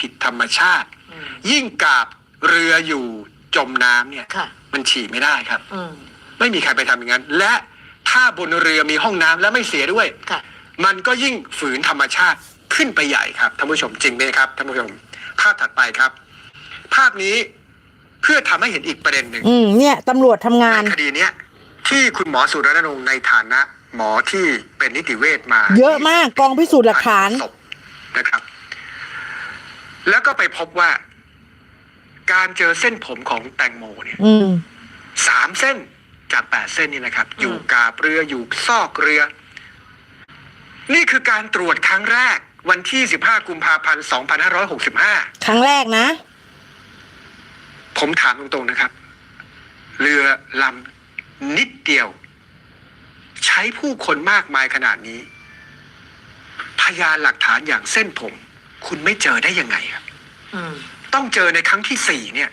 ผิดธรรมชาติอืมยิ่งกาบเรืออยู่จมน้ำเนี่ยค่ะมันฉี่ไม่ได้ครับอืมไม่มีใครไปทำอย่างนั้น และถ้าบนเรือมีห้องน้ำและไม่เสียด้วยค่ะมันก็ยิ่งฝืนธรรมชาติขึ้นไปใหญ่ครับท่านผู้ชมจริงไหมครับท่านผู้ชมภาพถัดไปครับ ภาพนี้เพื่อทำให้เห็นอีกประเด็นหนึ่งอืมเนี่ยตำรวจทำงานในคดีเนี้ยที่คุณหมอสุรนงค์ในฐานะ หมอที่เป็นนิติเวชมา เยอะมากกองพิสูจน์หลักฐานศพนะครับ แล้วก็ไปพบว่า การเจอเส้นผมของแตงโมเนี่ยอืม สามเส้นจากแปดเส้นนี่นะครับ อยู่กาบเรืออยู่ซอกเรือ นี่คือการตรวจครั้งแรก วันที่ 15 กุมภาพันธ์ 2565 ครั้งแรกนะ ผมถามตรงๆนะครับ เรือลำนิดเดียว ใช้ผู้คนมากมายขนาดนี้ พยานหลักฐานอย่างเส้นผม คุณไม่เจอได้ยังไงครับอืมต้องเจอในครั้งที่สี่เนี่ย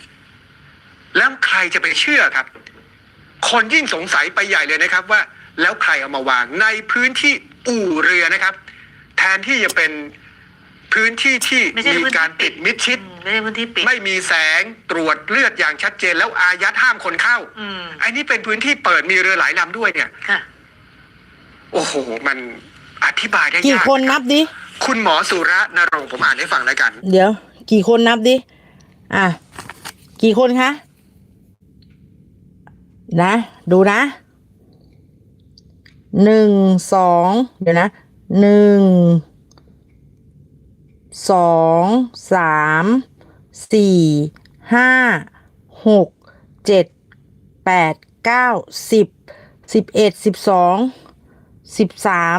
แล้วใครจะไปเชื่อครับ คนยิ่งสงสัยไปใหญ่เลยนะครับ ว่าแล้วใครเอามาวางในพื้นที่อู่เรือนะครับ แทนที่จะเป็นพื้นที่ที่ไม่ใช่มีพื้นที่การปิดมิดชิดอืมไม่ใช่พื้นที่ปิด ไม่มีแสงตรวจเลือดอย่างชัดเจนแล้วอายัดห้ามคนเข้าอืมอันนี้เป็นพื้นที่เปิดมีเรือหลายลำด้วยเนี่ยค่ะโอ้โห มันอธิบายได้กี่ยากคนนะนัรับบดิ คุณหมอสุระนรงค์ผมอ่านให้ฟังแล้วกัน เดี๋ยว กี่คนนับดิ อะ กี่คนคะ นะ ดูนะ หนึ่ง สอง เดี๋ยวนะ หนึ่ง สอง สาม สี่ ห้า หก เจ็ด แปด เก้า สิบ สิบเอ็ด สิบสอง สิบสาม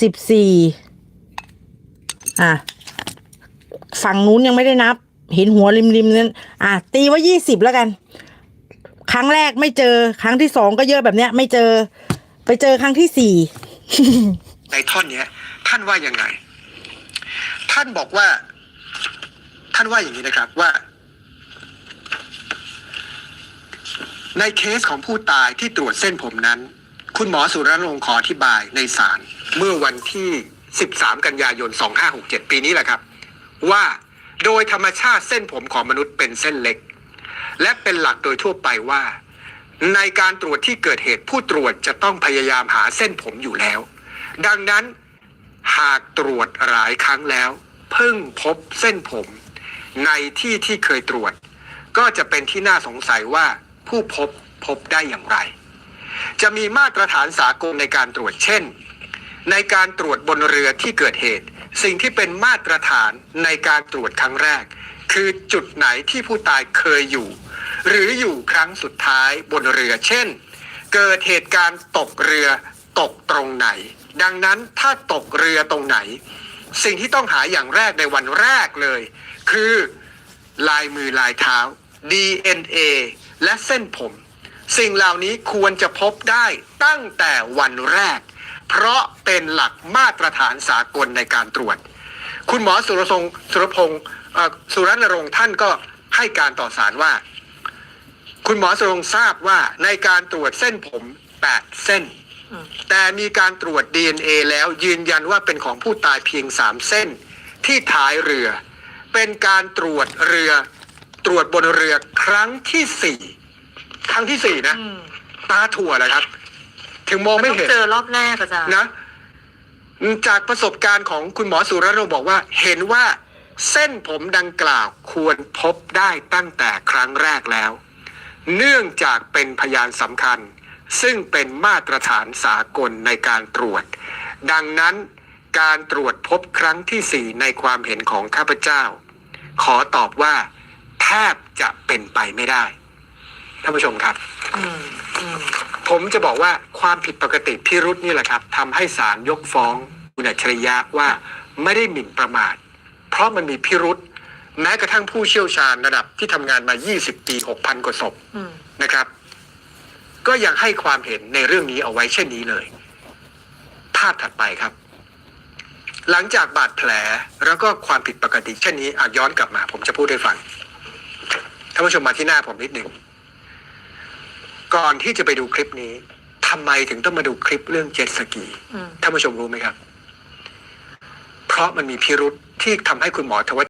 สิบสี่ อะฝั่งนู้นยังไม่ได้นับ เห็นหัวริมริมๆนั้นอะตีว่ายี่สิบแล้วกัน ครั้งแรกไม่เจอ ครั้งที่สองก็เยอะแบบเนี้ย ไม่เจอ ไปเจอครั้งที่สี่ในท่อนเนี้ย ท่านว่ายังไง ท่านบอกว่า ท่านว่าอย่างนี้นะครับว่า ในเคสของผู้ตายที่ตรวจเส้นผมนั้น คุณหมอสุรนงค์ขออธิบายในศาลเมื่อวันที่ 13 กันยายน 2567 ปีนี้แหละครับ ว่าโดยธรรมชาติเส้นผมของมนุษย์เป็นเส้นเล็ก และเป็นหลักโดยทั่วไปว่า ในการตรวจที่เกิดเหตุผู้ตรวจจะต้องพยายามหาเส้นผมอยู่แล้ว ดังนั้นหากตรวจหลายครั้งแล้วเพิ่งพบเส้นผม ในที่ที่เคยตรวจ ก็จะเป็นที่น่าสงสัยว่าผู้พบพบได้อย่างไร จะมีมาตรฐานสากลในการตรวจเช่น ในการตรวจบนเรือที่เกิดเหตุ สิ่งที่เป็นมาตรฐานในการตรวจครั้งแรก คือจุดไหนที่ผู้ตายเคยอยู่ หรืออยู่ครั้งสุดท้ายบนเรือ เช่น เกิดเหตุการณ์ตกเรือตกตรงไหน ดังนั้นถ้าตกเรือตรงไหน สิ่งที่ต้องหาอย่างแรกในวันแรกเลย คือลายมือลายเท้า DNA และเส้นผม สิ่งเหล่านี้ควรจะพบได้ตั้งแต่วันแรก เพราะเป็นหลักมาตรฐานสากลในการตรวจ คุณหมอสุรพงศ์สุรพงศ์เอ่อสุรณรงค์ท่านก็ให้การต่อสารว่า คุณหมอสุรงค์ทราบว่าในการตรวจเส้นผม8เส้นอืมแต่มีการตรวจ DNA แล้วยืนยันว่าเป็นของผู้ตายเพียง3เส้น ที่ท้ายเรือ เป็นการตรวจเรือ ตรวจบนเรือครั้งที่4ครั้งที่4นะอืมตาถั่วเลยครับ ถึงมองมันไม่ต้องเห็น เจอรอบแรกอาจารย์นะ จากประสบการณ์ของคุณหมอสุรโรบอกว่า เห็นว่าเส้นผมดังกล่าวควรพบได้ตั้งแต่ครั้งแรกแล้ว เนื่องจากเป็นพยานสำคัญ ซึ่งเป็นมาตรฐานสากลในการตรวจ ดังนั้นการตรวจพบครั้งที่สี่ในความเห็นของข้าพเจ้า ขอตอบว่า แทบจะเป็นไปไม่ได้ท่านผู้ชมครับ อืมอืม ผมจะบอกว่าความผิดปกติพิรุษนี่แหละครับทำให้ศาลยกฟ้องคุณอัจฉริยะว่าไม่ได้หมิ่นประมาท เพราะมันมีพิรุษแม้กระทั่งผู้เชี่ยวชาญระดับที่ทำงานมา 20 ปี 6,000 กว่าศพอืม นะครับ ก็ยังให้ความเห็นในเรื่องนี้เอาไว้เช่นนี้เลย ภาพถัดไปครับ หลังจากบาดแผลแล้วก็ความผิดปกติเช่นนี้อะย้อนกลับมา ผมจะพูดให้ฟังท่านผู้ชมมาที่หน้าผมนิดหนึ่ง ก่อนที่จะไปดูคลิปนี้ทำไมถึงต้องมาดูคลิปเรื่องเจ็ตสกีอืมท่านผู้ชมรู้ไหมครับ เพราะมันมีพิรุษที่ทำให้คุณหมอทว